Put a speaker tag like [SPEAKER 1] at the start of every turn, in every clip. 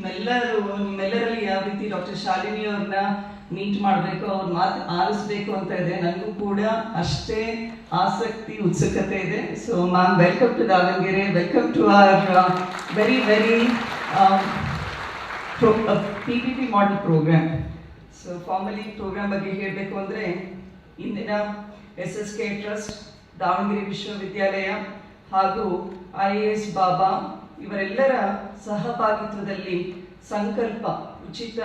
[SPEAKER 1] ನಿಮ್ಮೆಲ್ಲರೂ ನಿಮ್ಮೆಲ್ಲರಲ್ಲಿ ಯಾವ ರೀತಿ ಡಾಕ್ಟರ್ ಶಾಲಿನಿ ಅವ್ರನ್ನ ಮೀಟ್ ಮಾಡಬೇಕು, ಅವ್ರ ಮಾತು ಆಲಿಸ್ಬೇಕು ಅಂತ ಇದೆ ನನಗೂ ಕೂಡ ಅಷ್ಟೇ ಆಸಕ್ತಿ, ಉತ್ಸುಕತೆ ಇದೆ. So ma'am welcome to Davangere. Welcome to our very very P P P model program so formally program ಬಗ್ಗೆ ಹೇಳಬೇಕು ಅಂದರೆ, ಇಂದಿನ S S K trust Davangere ವಿಶ್ವವಿದ್ಯಾಲಯ ಹಾಗೂ ಐ ಎ ಎಸ್ ಬಾಬಾ ಇವರೆಲ್ಲರ ಸಹಭಾಗಿತ್ವದಲ್ಲಿ ಸಂಕಲ್ಪ, ಉಚಿತ,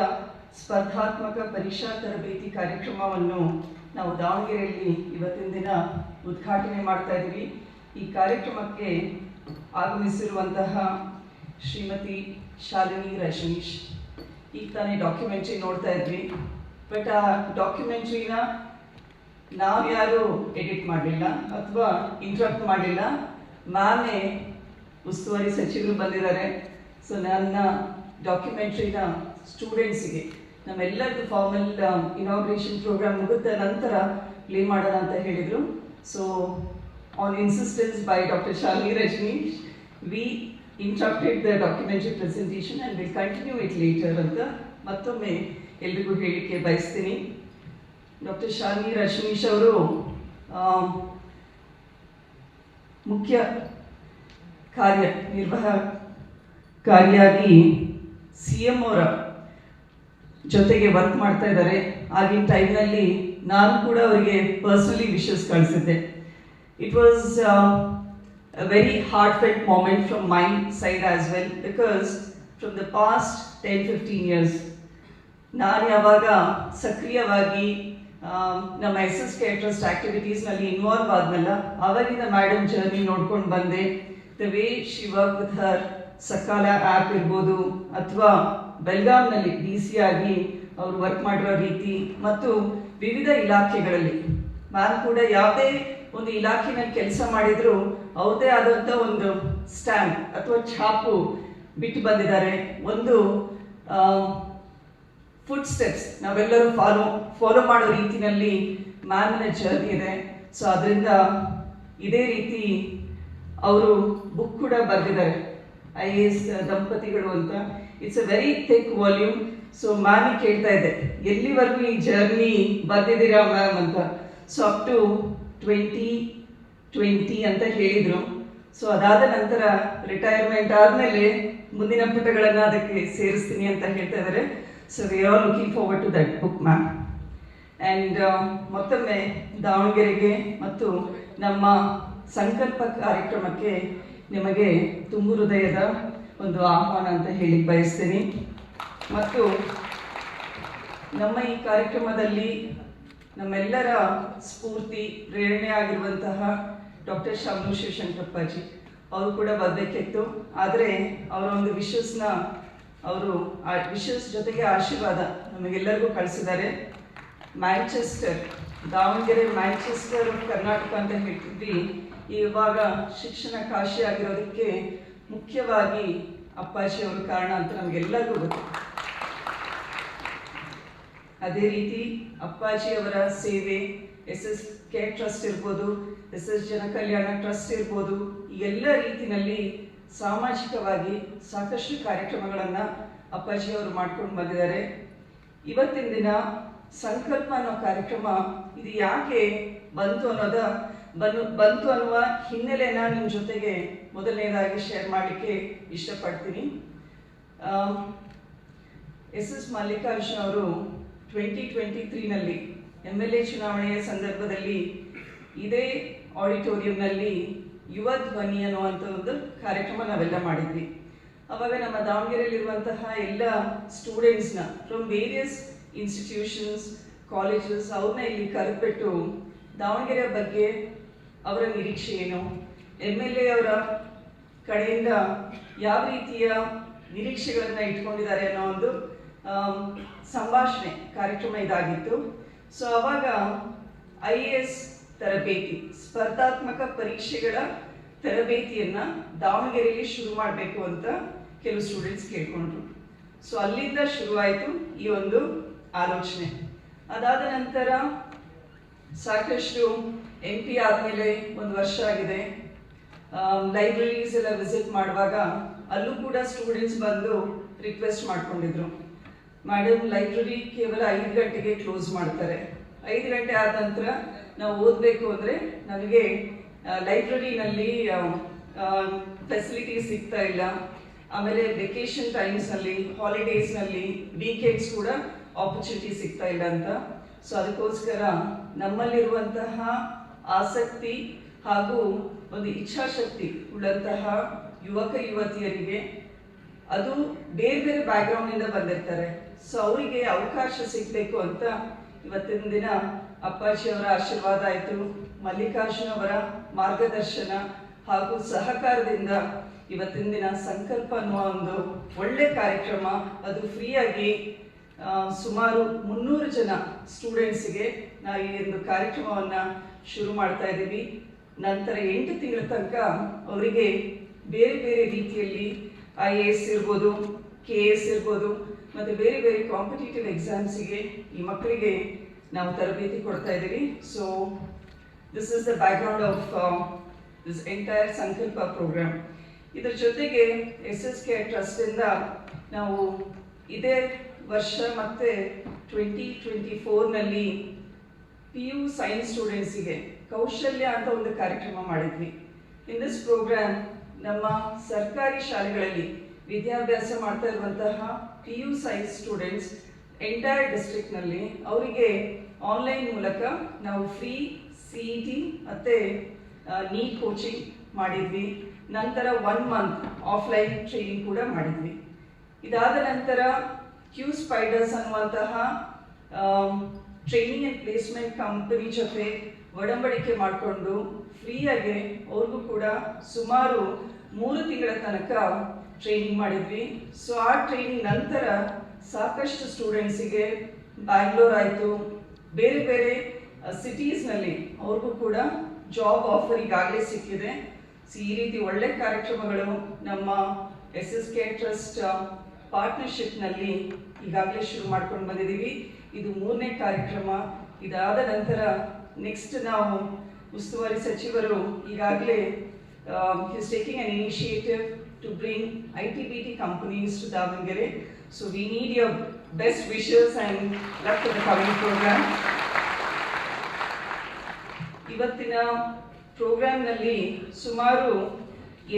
[SPEAKER 1] ಸ್ಪರ್ಧಾತ್ಮಕ ಪರೀಕ್ಷಾ ತರಬೇತಿ ಕಾರ್ಯಕ್ರಮವನ್ನು ನಾವು ದಾವಣಗೆರೆಯಲ್ಲಿ ಇವತ್ತಿನ ದಿನ ಉದ್ಘಾಟನೆ ಮಾಡ್ತಾ ಇದ್ದೀವಿ. ಈ ಕಾರ್ಯಕ್ರಮಕ್ಕೆ ಆಗಮಿಸಿರುವಂತಹ ಶ್ರೀಮತಿ ಶಾಲಿನಿ ರಜನೀಶ್. ಈಗ ತಾನೇ ಡಾಕ್ಯುಮೆಂಟ್ರಿ ನೋಡ್ತಾ ಇದ್ವಿ. ಬಟ್ ಆ ಡಾಕ್ಯುಮೆಂಟ್ರಿನ ನಾವು ಯಾರು ಎಡಿಟ್ ಮಾಡಲಿಲ್ಲ ಅಥವಾ ಇಂಟ್ರಪ್ಟ್ ಮಾಡಲಿಲ್ಲ. ಮ್ಯಾಮೇ ಉಸ್ತುವಾರಿ ಸಚಿವರು ಬಂದಿದ್ದಾರೆ. ಸೊ ನನ್ನ ಡಾಕ್ಯುಮೆಂಟ್ರಿನ ಸ್ಟೂಡೆಂಟ್ಸಿಗೆ ನಮ್ಮೆಲ್ಲರದ್ದು ಫಾರ್ಮಲ್ ಇನಾಗ್ರೇಷನ್ ಪ್ರೋಗ್ರಾಮ್ ಮುಗಿದ ನಂತರ ಪ್ಲೇ ಮಾಡೋಣ ಅಂತ ಹೇಳಿದರು. So on insistence by doctor Shalini Rajneesh we interrupted the documentary presentation and will continue it later ಅಂತ ಮತ್ತೊಮ್ಮೆ ಎಲ್ರಿಗೂ ಹೇಳಿಕೆ ಬಯಸ್ತೀನಿ. ಡಾಕ್ಟರ್ ಶಾಲಿನಿ ರಜನೀಶ್ ಅವರು ಮುಖ್ಯ ಕಾರ್ಯ ನಿರ್ವಾಹಕಾರಿಯಾಗಿ ಸಿ ಎಂ ಅವರ ಜೊತೆಗೆ ವರ್ಕ್ ಮಾಡ್ತಾ ಇದ್ದಾರೆ. ಆಗಿನ ಟೈಮ್ನಲ್ಲಿ ನಾನು ಕೂಡ ಅವರಿಗೆ personally wishes ಕಳಿಸಿದ್ದೆ. It was very hard felt moment from my side as well because from the past ten fifteen years ನಾನು ಯಾವಾಗ ಸಕ್ರಿಯವಾಗಿ ನಮ್ಮ ಎಸ್ ಎಸ್ ಕೆ ಟ್ರಸ್ಟ್ ಆಕ್ಟಿವಿಟೀಸ್ನಲ್ಲಿ ಇನ್ವಾಲ್ವ್ ಆದ್ನಲ್ಲ ಅವರಿಂದ ಮೇಡಮ್ ಜರ್ನಿ ನೋಡ್ಕೊಂಡು ಬಂದೆ. The way she work with her Sakala app ಇರ್ಬೋದು ಅಥವಾ ಬೆಲ್ಗಾಮ್ನಲ್ಲಿ ಡಿ ಸಿ ಆಗಿ ಅವರು ವರ್ಕ್ ಮಾಡಿರೋ ರೀತಿ ಮತ್ತು ವಿವಿಧ ಇಲಾಖೆಗಳಲ್ಲಿ. ನಾನು ಕೂಡ ಯಾವುದೇ ಒಂದು ಇಲಾಖೆನಲ್ಲಿ ಕೆಲಸ ಮಾಡಿದ್ರು ಅವರದೇ ಆದಂಥ ಒಂದು ಸ್ಟ್ಯಾಂಪ್ ಅಥವಾ ಛಾಪು ಬಿಟ್ಟು ಬಂದಿದ್ದಾರೆ. ಒಂದು ಫುಡ್ ಸ್ಟೆಪ್ಸ್ ನಾವೆಲ್ಲರೂ ಫಾಲೋ ಫಾಲೋ ಮಾಡೋ ರೀತಿಯಲ್ಲಿ ಮ್ಯಾಮಿನ ಜರ್ನಿ ಇದೆ. ಸೊ ಅದರಿಂದ ಇದೇ ರೀತಿ ಅವರು ಬುಕ್ ಕೂಡ ಬರೆದಿದ್ದಾರೆ. ಐ ಎ ಎಸ್ ದಂಪತಿಗಳು ಅಂತ. It's a very thick volume so ma'am ಕೇಳ್ತಾ ಇದ್ದೆ ಎಲ್ಲಿವರೆಗೂ ಈ ಜರ್ನಿ ಬರೆದಿದ್ದೀರಾ ಮ್ಯಾಮ್ ಅಂತ? So up to twenty twenty ಅಂತ ಹೇಳಿದರು. ಸೊ ಅದಾದ ನಂತರ ರಿಟೈರ್ಮೆಂಟ್ ಆದಮೇಲೆ ಮುಂದಿನ ಪುಟಗಳನ್ನು ಅದಕ್ಕೆ ಸೇರಿಸ್ತೀನಿ ಅಂತ ಹೇಳ್ತಾ ಇದ್ದಾರೆ. So we are looking forward to that book ma'am and ಮತ್ತೊಮ್ಮೆ ದಾವಣಗೆರೆಗೆ ಮತ್ತು ನಮ್ಮ ಸಂಕಲ್ಪ ಕಾರ್ಯಕ್ರಮಕ್ಕೆ ನಿಮಗೆ ತುಂಬು ಹೃದಯದ ಒಂದು ಆಹ್ವಾನ ಅಂತ ಹೇಳಿ ಬಯಸ್ತೀನಿ. ಮತ್ತು ನಮ್ಮ ಈ ಕಾರ್ಯಕ್ರಮದಲ್ಲಿ ನಮ್ಮೆಲ್ಲರ ಸ್ಫೂರ್ತಿ, ಪ್ರೇರಣೆ ಆಗಿರುವಂತಹ ಡಾಕ್ಟರ್ ಶಾಮು ಶಿವಶಂಕರಪ್ಪಾಜಿ ಅವರು ಕೂಡ ಬರಬೇಕಿತ್ತು. ಆದರೆ ಅವರ ಒಂದು ವಿಶಸ್ನ ಅವರು ಆ ವಿಶಸ್ ಜೊತೆಗೆ ಆಶೀರ್ವಾದ ನಮಗೆಲ್ಲರಿಗೂ ಕಳಿಸಿದ್ದಾರೆ. ಮ್ಯಾಂಚೆಸ್ಟರ್ ದಾವಣಗೆರೆ, ಮ್ಯಾಂಚೆಸ್ಟರ್, ಕರ್ನಾಟಕ ಅಂತ ಹೇಳ್ತಿದ್ವಿ. ಇವಾಗ ಶಿಕ್ಷಣ ಕಾಶಿ ಆಗಿರೋದಕ್ಕೆ ಮುಖ್ಯವಾಗಿ ಅಪ್ಪಾಜಿ ಅವರು ಕಾರಣ ಅಂತ ನಮಗೆಲ್ಲರಿಗೂ ಗೊತ್ತು. ಅದೇ ರೀತಿ ಅಪ್ಪಾಜಿ ಅವರ ಸೇವೆ, ಎಸ್ ಎಸ್ ಕೆ ಟ್ರಸ್ಟ್ ಇರ್ಬೋದು, S S Jana Kalyana trust ಇರ್ಬೋದು ಎಲ್ಲ ರೀತಿಯಲ್ಲಿ ಸಾಮಾಜಿಕವಾಗಿ ಸಾಕಷ್ಟು ಕಾರ್ಯಕ್ರಮಗಳನ್ನು ಅಪ್ಪಾಜಿ ಅವರು ಮಾಡ್ಕೊಂಡು ಬಂದಿದ್ದಾರೆ. ಇವತ್ತಿನ ದಿನ ಸಂಕಲ್ಪ ಅನ್ನೋ ಕಾರ್ಯಕ್ರಮ, ಇದು ಯಾಕೆ ಬಂತು ಅನ್ನೋದ ಬನ್, ಬಂತು ಅನ್ನುವ ಹಿನ್ನೆಲೆಯನ್ನು ನಿಮ್ಮ ಜೊತೆಗೆ ಮೊದಲನೇದಾಗಿ ಶೇರ್ ಮಾಡಲಿಕ್ಕೆ ಇಷ್ಟಪಡ್ತೀನಿ. ಎಸ್ ಎಸ್ ಮಲ್ಲಿಕಾರ್ಜುನ ಅವರು ಟ್ವೆಂಟಿ ಟ್ವೆಂಟಿ ತ್ರೀನಲ್ಲಿ ಎಂ ಎಲ್ ಎ ಚುನಾವಣೆಯ ಸಂದರ್ಭದಲ್ಲಿ ಇದೇ ಆಡಿಟೋರಿಯಂನಲ್ಲಿ ಯುವ ಧ್ವನಿ ಅನ್ನುವಂಥ ಒಂದು ಕಾರ್ಯಕ್ರಮ ನಾವೆಲ್ಲ ಮಾಡಿದ್ವಿ. ಅವಾಗ ನಮ್ಮ ದಾವಣಗೆರೆಯಲ್ಲಿರುವಂತಹ ಎಲ್ಲ ಸ್ಟೂಡೆಂಟ್ಸ್ನ ಫ್ರಮ್ ವೇರಿಯಸ್ ಇನ್ಸ್ಟಿಟ್ಯೂಷನ್ಸ್ ಕಾಲೇಜಸ್ ಅವ್ರನ್ನ ಇಲ್ಲಿ ಕರೆದ್ಬಿಟ್ಟು ದಾವಣಗೆರೆ ಬಗ್ಗೆ ಅವರ ನಿರೀಕ್ಷೆ ಏನು? ಎಂ ಎಲ್ ಎ ಅವರ ಕಡೆಯಿಂದ ಯಾವ ರೀತಿಯ ನಿರೀಕ್ಷೆಗಳನ್ನು ಇಟ್ಕೊಂಡಿದ್ದಾರೆ ಅನ್ನೋ ಒಂದು ಸಂಭಾಷಣೆ ಕಾರ್ಯಕ್ರಮ ಇದಾಗಿತ್ತು. ಸೊ ಅವಾಗ ಐ ಎ ಎಸ್ ತರಬೇತಿ, ಸ್ಪರ್ಧಾತ್ಮಕ ಪರೀಕ್ಷೆಗಳ ತರಬೇತಿಯನ್ನ ದಾವಣಗೆರೆಯಲ್ಲಿ ಶುರು ಮಾಡಬೇಕು ಅಂತ ಕೆಲವು ಸ್ಟೂಡೆಂಟ್ಸ್ ಕೇಳ್ಕೊಂಡ್ರು. ಸೊ ಅಲ್ಲಿಂದ ಶುರುವಾಯಿತು ಈ ಒಂದು ಆಲೋಚನೆ. ಅದಾದ ನಂತರ ಸಾಕಷ್ಟು ಎಂ ಪಿ ಆದಮೇಲೆ ಒಂದು ವರ್ಷ ಆಗಿದೆ. ಲೈಬ್ರರೀಸ್ ಎಲ್ಲ ವಿಸಿಟ್ ಮಾಡುವಾಗ ಅಲ್ಲೂ ಕೂಡ ಸ್ಟೂಡೆಂಟ್ಸ್ ಬಂದು ರಿಕ್ವೆಸ್ಟ್ ಮಾಡ್ಕೊಂಡಿದ್ರು. ಮೇಡಮ್ ಲೈಬ್ರರಿ ಕೇವಲ ಐದು ಗಂಟೆಗೆ ಕ್ಲೋಸ್ ಮಾಡ್ತಾರೆ. ಐದು ಗಂಟೆ ಆದ ನಂತರ ನಾವು ಓದಬೇಕು ಅಂದರೆ ನಮಗೆ ಲೈಬ್ರರಿನಲ್ಲಿ ಫೆಸಿಲಿಟೀಸ್ ಸಿಗ್ತಾ ಇಲ್ಲ. ಆಮೇಲೆ ವೆಕೇಷನ್ ಟೈಮ್ಸ್ನಲ್ಲಿ ಹಾಲಿಡೇಸ್ನಲ್ಲಿ ವೀಕೆಂಡ್ಸ್ ಕೂಡ ಆಪರ್ಚುನಿಟಿ ಸಿಗ್ತಾ ಇಲ್ಲ ಅಂತ. ಸೊ ಅದಕ್ಕೋಸ್ಕರ ನಮ್ಮಲ್ಲಿರುವಂತಹ ಆಸಕ್ತಿ ಹಾಗೂ ಒಂದು ಇಚ್ಛಾಶಕ್ತಿ ಉಳ್ಳಂತಹ ಯುವಕ, ಯುವತಿಯರಿಗೆ ಅದು ಬೇರೆ ಬೇರೆ ಬ್ಯಾಕ್ಗ್ರೌಂಡ್ ಇಂದ ಬಂದಿರ್ತಾರೆ. ಸೊ ಅವರಿಗೆ ಅವಕಾಶ ಸಿಗಬೇಕು ಅಂತ ಇವತ್ತಿನ ದಿನ ಅಪ್ಪಾಜಿ ಅವರ ಆಶೀರ್ವಾದ ಆಯಿತು. ಮಲ್ಲಿಕಾರ್ಜುನವರ ಮಾರ್ಗದರ್ಶನ ಹಾಗೂ ಸಹಕಾರದಿಂದ ಇವತ್ತಿನ ದಿನ ಸಂಕಲ್ಪ ಅನ್ನುವ ಒಂದು ಒಳ್ಳೆ ಕಾರ್ಯಕ್ರಮ. ಅದು ಫ್ರೀಯಾಗಿ ಸುಮಾರು ಮುನ್ನೂರು ಜನ ಸ್ಟೂಡೆಂಟ್ಸಿಗೆ ನಾವು ಈ ಒಂದು ಕಾರ್ಯಕ್ರಮವನ್ನು ಶುರು ಮಾಡ್ತಾ ಇದ್ದೀವಿ. ನಂತರ ಎಂಟು ತಿಂಗಳ ತನಕ ಅವರಿಗೆ ಬೇರೆ ಬೇರೆ ರೀತಿಯಲ್ಲಿ ಐ ಎ ಎಸ್ ಇರ್ಬೋದು, ಕೆ ಎ ಎಸ್ ಇರ್ಬೋದು, ಮತ್ತು ಬೇರೆ ಬೇರೆ ಕಾಂಪಿಟೇಟಿವ್ ಎಕ್ಸಾಮ್ಸಿಗೆ ಈ ಮಕ್ಕಳಿಗೆ ನಾವು ತರಬೇತಿ ಕೊಡ್ತಾ ಇದ್ದೀವಿ. So this is the background of this entire Sankalpa program ಇದರ ಜೊತೆಗೆ ಎಸ್ ಎಸ್ ಕೆ ಟ್ರಸ್ಟಿಂದ ನಾವು ಇದೇ ವರ್ಷ ಮತ್ತೆ ಟ್ವೆಂಟಿ ಟ್ವೆಂಟಿ ಫೋರ್ನಲ್ಲಿ ಪಿ ಯು ಸೈನ್ಸ್ ಸ್ಟೂಡೆಂಟ್ಸಿಗೆ ಕೌಶಲ್ಯ ಅಂತ ಒಂದು ಕಾರ್ಯಕ್ರಮ ಮಾಡಿದ್ವಿ. ಇನ್ ದಿಸ್ ಪ್ರೋಗ್ರಾಮ್ ನಮ್ಮ ಸರ್ಕಾರಿ ಶಾಲೆಗಳಲ್ಲಿ ವಿದ್ಯಾಭ್ಯಾಸ ಮಾಡ್ತಾ ಇರುವಂತಹ P U science students entire ಡಿಸ್ಟ್ರಿಕ್ಟ್ನಲ್ಲಿ ಅವರಿಗೆ ಆನ್ಲೈನ್ ಮೂಲಕ ನಾವು ಫ್ರೀ ಸಿ ಇ ಟಿ ಮತ್ತು ನೀಟ್ ಕೋಚಿಂಗ್ ಮಾಡಿದ್ವಿ. ನಂತರ ಒನ್ ಮಂತ್ ಆಫ್ಲೈನ್ ಟ್ರೈನಿಂಗ್ ಕೂಡ ಮಾಡಿದ್ವಿ. ಇದಾದ ನಂತರ ಕ್ಯೂ ಸ್ಪೈಡರ್ಸ್ ಅನ್ನುವಂತಹ ಟ್ರೈನಿಂಗ್ ಅಂಡ್ ಪ್ಲೇಸ್ಮೆಂಟ್ ಕಂಪನಿ ಜೊತೆ ಒಡಂಬಡಿಕೆ ಮಾಡಿಕೊಂಡು ಫ್ರೀಯಾಗಿ ಅವ್ರಿಗೂ ಕೂಡ ಸುಮಾರು ಮೂರು ತಿಂಗಳ ತನಕ ಟ್ರೈನಿಂಗ್ ಮಾಡಿದ್ವಿ. ಸೊ ಆ ಟ್ರೈನಿಂಗ್ ನಂತರ ಸಾಕಷ್ಟು ಸ್ಟೂಡೆಂಟ್ಸಿಗೆ ಬ್ಯಾಂಗ್ಳೂರ್ ಆಯಿತು. ಬೇರೆ ಬೇರೆ ಸಿಟೀಸ್ನಲ್ಲಿ ಅವ್ರಿಗೂ ಕೂಡ ಜಾಬ್ ಆಫರ್ ಈಗಾಗಲೇ ಸಿಕ್ಕಿದೆ. ಸೊ ಈ ರೀತಿ ಒಳ್ಳೆ ಕಾರ್ಯಕ್ರಮಗಳು ನಮ್ಮ ಎಸ್ ಎಸ್ ಕೆ ಟ್ರಸ್ಟ್ ಪಾರ್ಟ್ನರ್ಶಿಪ್ನಲ್ಲಿ ಈಗಾಗಲೇ ಶುರು ಮಾಡ್ಕೊಂಡು ಬಂದಿದ್ದೀವಿ. ಇದು ಮೂರನೇ ಕಾರ್ಯಕ್ರಮ. ಇದಾದ ನಂತರ ನೆಕ್ಸ್ಟ್ ನಾವು ಉಸ್ತುವಾರಿ ಸಚಿವರು ಈಗಾಗಲೇ his taking an initiative to bring I T B T companies to Davangere. So we need your best wishes and luck to coming program ಇವತ್ತಿನ ಪ್ರೋಗ್ರಾಮ್ನಲ್ಲಿ ಸುಮಾರು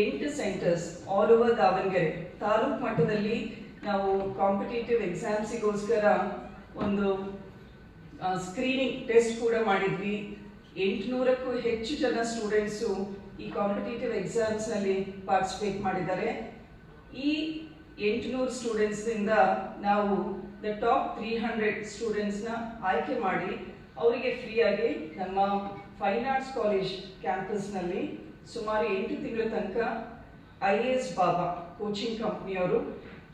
[SPEAKER 1] ಎಂಟು centres all over Davangere. Taluk ಮಟ್ಟದಲ್ಲಿ ನಾವು ಕಾಂಪಿಟೇಟಿವ್ ಎಕ್ಸಾಮ್ಸಿಗೋಸ್ಕರ ಒಂದು ಸ್ಕ್ರೀನಿಂಗ್ ಟೆಸ್ಟ್ ಕೂಡ ಮಾಡಿದ್ವಿ. ಎಂಟುನೂರಕ್ಕೂ ಹೆಚ್ಚು ಜನ ಸ್ಟೂಡೆಂಟ್ಸು ಈ ಕಾಂಪಿಟೇಟಿವ್ ಎಕ್ಸಾಮ್ಸ್ನಲ್ಲಿ ಪಾರ್ಟಿಸಿಪೇಟ್ ಮಾಡಿದ್ದಾರೆ. ಈ ಎಂಟುನೂರು ಸ್ಟೂಡೆಂಟ್ಸಿಂದ ನಾವು ದ ಟಾಪ್ ತ್ರೀ ಹಂಡ್ರೆಡ್ ಸ್ಟೂಡೆಂಟ್ಸ್ನ ಆಯ್ಕೆ ಮಾಡಿ, ಅವರಿಗೆ ಫ್ರೀಯಾಗಿ ನಮ್ಮ ಫೈನ್ ಆರ್ಟ್ಸ್ ಕಾಲೇಜ್ ಕ್ಯಾಂಪಸ್ನಲ್ಲಿ ಸುಮಾರು ಎಂಟು ತಿಂಗಳ ತನಕ I A S Baba coaching ಕಂಪ್ನಿಯವರು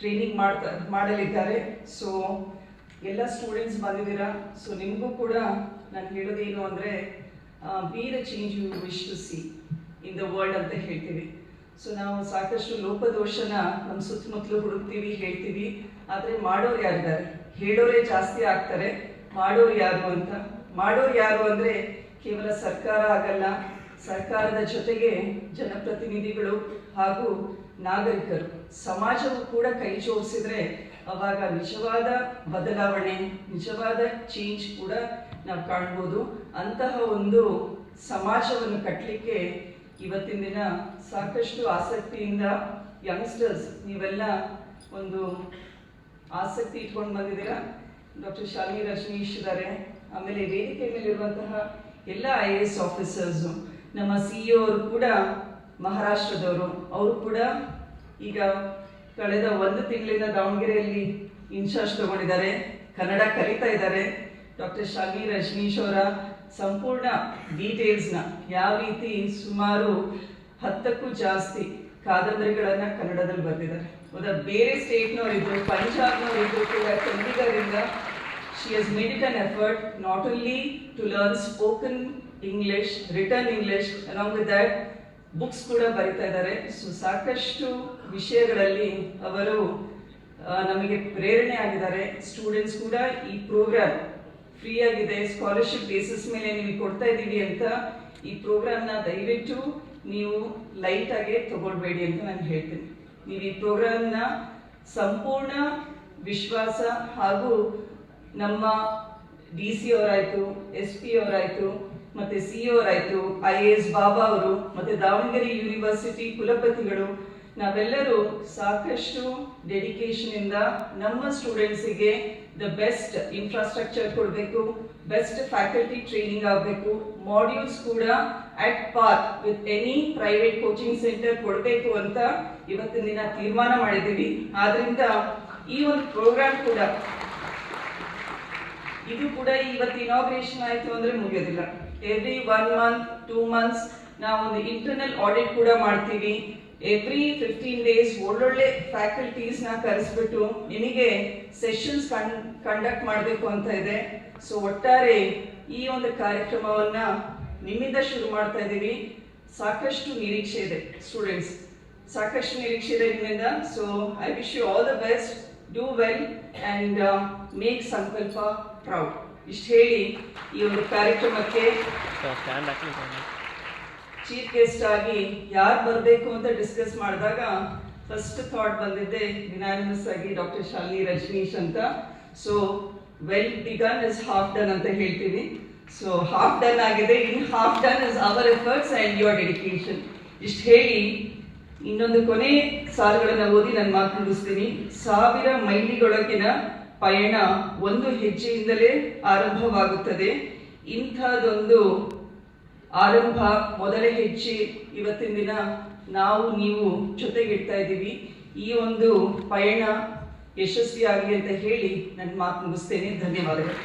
[SPEAKER 1] training ಮಾಡ್ತಾ, ಮಾಡಲಿದ್ದಾರೆ. ಸೊ ಎಲ್ಲ ಸ್ಟೂಡೆಂಟ್ಸ್ ಬಂದಿದ್ದೀರಾ? ಸೊ ನಿಮಗೂ ಕೂಡ ನಾನು ಹೇಳೋದೇನು ಅಂದರೆ be the change you wish to see in the world ಅಂತ ಹೇಳ್ತೀವಿ. ಸೊ ನಾವು ಸಾಕಷ್ಟು ಲೋಪದೋಷನ ನಮ್ಮ ಸುತ್ತಮುತ್ತಲು ಹುಡುಕ್ತೀವಿ, ಹೇಳ್ತೀವಿ. ಆದರೆ ಮಾಡೋರು ಯಾರಿದ್ದಾರೆ? ಹೇಳೋರೇ ಜಾಸ್ತಿ ಆಗ್ತಾರೆ. ಮಾಡೋರು ಯಾರು ಅಂತ? ಮಾಡೋರು ಯಾರು ಅಂದರೆ ಕೇವಲ ಸರ್ಕಾರ ಆಗಲ್ಲ. ಸರ್ಕಾರದ ಜೊತೆಗೆ ಜನಪ್ರತಿನಿಧಿಗಳು ಹಾಗೂ ನಾಗರಿಕರು. ಸಮಾಜವು ಕೂಡ ಕೈ ಜೋಡಿಸಿದ್ರೆ ಅವಾಗ ನಿಜವಾದ ಬದಲಾವಣೆ, ನಿಜವಾದ ಚೇಂಜ್ ಕೂಡ ನಾವು ಕಾಣ್ಬೋದು. ಅಂತಹ ಒಂದು ಸಮಾಜವನ್ನು ಕಟ್ಟಲಿಕ್ಕೆ ಇವತ್ತಿನ ದಿನ ಸಾಕಷ್ಟು ಆಸಕ್ತಿಯಿಂದ ಯಂಗ್ಸ್ಟರ್ಸ್ ನೀವೆಲ್ಲ ಒಂದು ಆಸಕ್ತಿ ಇಟ್ಕೊಂಡು ಬಂದಿದ್ದೀರಾ? ಡಾಕ್ಟರ್ ಶಾಲಿನಿ ರಜನೀಶ್ ಇದ್ದಾರೆ ಆಮೇಲೆ ವೇದಿಕೆ ಮೇಲಿರುವಂತಹ ಎಲ್ಲ ಐ ಎ ಎಸ್ ಆಫೀಸರ್ಸು ನಮ್ಮ ಸಿ ಇ ಅವರು ಕೂಡ ಮಹಾರಾಷ್ಟ್ರದವರು, ಅವರು ಕೂಡ ಈಗ ಕಳೆದ ಒಂದು ತಿಂಗಳಿಂದ ದಾವಣಗೆರೆಯಲ್ಲಿ ಇನ್ಚಾರ್ಜ್ ತಗೊಂಡಿದ್ದಾರೆ, ಕನ್ನಡ ಕಲಿತಾ ಇದ್ದಾರೆ. ಡಾಕ್ಟರ್ ಶಾಲಿ ರಜನೀಶ್ ಅವರ ಸಂಪೂರ್ಣ ಡೀಟೇಲ್ಸ್ನ ಯಾವ ರೀತಿ ಸುಮಾರು ಹತ್ತಕ್ಕೂ ಜಾಸ್ತಿ ಕಾದಂಬರಿಗಳನ್ನು ಕನ್ನಡದಲ್ಲಿ ಬರೆದಿದ್ದಾರೆ. ಹೌದಾ ಬೇರೆ ಸ್ಟೇಟ್ನವರಿದ್ದರು ಪಂಜಾಬ್ನವರಿದ್ರು ಕೂಡ ಚಂಡೀಗಢದಿಂದ she has made it an effort not only to learn spoken English written English along with that books ಕೂಡ ಬರಿತಾ ಇದ್ದಾರೆ. ಸೊ ಸಾಕಷ್ಟು ವಿಷಯಗಳಲ್ಲಿ ಅವರು ನಮಗೆ ಪ್ರೇರಣೆ ಆಗಿದ್ದಾರೆ. ಸ್ಟೂಡೆಂಟ್ಸ್ ಕೂಡ ಈ ಪ್ರೋಗ್ರಾಮ್ ಫ್ರೀ ಆಗಿದೆ. ಸ್ಕಾಲರ್ಶಿಪ್ ಬೇಸಿಸ್ ಮೇಲೆ ನಿಮಗೆ ಕೊಡ್ತಾ ಇದ್ದೀವಿ ಅಂತ ಈ ಪ್ರೋಗ್ರಾಮ್ನ ದಯವಿಟ್ಟು ನೀವು ಲೈಟ್ ಆಗಿ ತಗೊಳ್ಬೇಡಿ ಅಂತ ನಾನು ಹೇಳ್ತೀನಿ. ನೀವು ಈ ಪ್ರೋಗ್ರಾಮ್ನ ಸಂಪೂರ್ಣ ವಿಶ್ವಾಸ ಹಾಗೂ ನಮ್ಮ ಡಿ ಸಿ ಅವರಾಯ್ತು ಎಸ್ ಪಿ ಅವರಾಯ್ತು ಮತ್ತೆ ಸಿ ಆಯ್ತು ಐ ಎ ಎಸ್ ಬಾಬಾ ಅವರು, ಮತ್ತೆ ದಾವಣಗೆರೆ ಯೂನಿವರ್ಸಿಟಿ ಕುಲಪತಿಗಳು, ನಾವೆಲ್ಲರೂ ಸಾಕಷ್ಟು ಡೆಡಿಕೇಶನ್ ಇಂದ ನಮ್ಮ ಸ್ಟೂಡೆಂಟ್ಸಿಗೆ ದ ಬೆಸ್ಟ್ ಇನ್ಫ್ರಾಸ್ಟ್ರಕ್ಚರ್ ಕೊಡಬೇಕು ಬೆಸ್ಟ್ ಫ್ಯಾಕಲ್ಟಿ ಟ್ರೈನಿಂಗ್ ಆಗಬೇಕು ಮಾಡ್ಯೂಲ್ಸ್ ಕೂಡ at par with any private coaching centre ಕೊಡಬೇಕು ಅಂತ ಇವತ್ತಿನ ದಿನ ತೀರ್ಮಾನ ಮಾಡಿದ್ದೀವಿ. ಆದ್ರಿಂದ ಈ ಒಂದು ಪ್ರೋಗ್ರಾಮ್ ಕೂಡ, ಇದು ಕೂಡ ಇವತ್ತು ಇನಾಗ್ರೇಷನ್ ಆಯಿತು ಅಂದ್ರೆ ಮುಗಿಯೋದಿಲ್ಲ. Every one month two months ನಾವು ಒಂದು ಇಂಟರ್ನಲ್ ಆಡಿಟ್ ಕೂಡ ಮಾಡ್ತೀವಿ. ಎವ್ರಿ ಫಿಫ್ಟೀನ್ ಡೇಸ್ ಒಳ್ಳೊಳ್ಳೆ ಫ್ಯಾಕಲ್ಟೀಸ್ನ ಕರೆಸ್ಬಿಟ್ಟು ನಿಮಗೆ ಸೆಷನ್ಸ್ ಕಂಡಕ್ಟ್ ಮಾಡಬೇಕು ಅಂತ ಇದೆ. ಸೊ ಒಟ್ಟಾರೆ ಈ ಒಂದು ಕಾರ್ಯಕ್ರಮವನ್ನ ನಿಮ್ಮಿಂದ ಶುರು ಮಾಡ್ತಾ ಇದ್ದೀವಿ ಸಾಕಷ್ಟು ನಿರೀಕ್ಷೆ ಇದೆ ಸ್ಟೂಡೆಂಟ್ಸ್ ಸಾಕಷ್ಟು ನಿರೀಕ್ಷೆ ಇದೆ ನಿಮ್ಮಿಂದ. So I wish you all the best do well and make Sankalp proud ಇಷ್ಟು ಹೇಳಿ ಈ ಒಂದು ಕಾರ್ಯಕ್ರಮಕ್ಕೆ ಚೀಫ್ ಗೆಸ್ಟ್ ಆಗಿ ಯಾರು ಬರಬೇಕು ಅಂತ ಡಿಸ್ಕಸ್ ಮಾಡಿದಾಗ ಫಸ್ಟ್ ಥಾಟ್ ಬಂದಿದ್ದೆ ಯುನಾನಿಮಸ್ ಆಗಿ ಡಾಕ್ಟರ್ ಶಾಲಿನಿ ರಜನೀಶ್ ಅಂತ. So well begun is half done ಅಂತ ಹೇಳ್ತೀನಿ. ಸೊ ಹಾಫ್ ಡನ್ ಆಗಿದೆ. In half done is our efforts and your dedication ಇಷ್ಟು ಹೇಳಿ ಇನ್ನೊಂದು ಕೊನೆ ಸಾಲುಗಳನ್ನು ಓದಿ ನಾನು ಮಾತು ಮುಗಿಸ್ತೀನಿ. ಸಾವಿರ ಮೈಲಿಗಳೊಳಗಿನ ಪಯಣ ಒಂದು ಹೆಜ್ಜೆಯಿಂದಲೇ ಆರಂಭವಾಗುತ್ತದೆ. ಇಂಥದ್ದೊಂದು ಆರಂಭ ಮೊದಲ ಹೆಜ್ಜೆ ಇವತ್ತಿನ ದಿನ ನಾವು ನೀವು ಜೊತೆಗಿಡ್ತಾ ಇದ್ದೀವಿ. ಈ ಒಂದು ಪಯಣ ಯಶಸ್ವಿಯಾಗಲಿ ಅಂತ ಹೇಳಿ ನನ್ನ ಮಾತು ಮುಗಿಸ್ತೇನೆ. ಧನ್ಯವಾದಗಳು.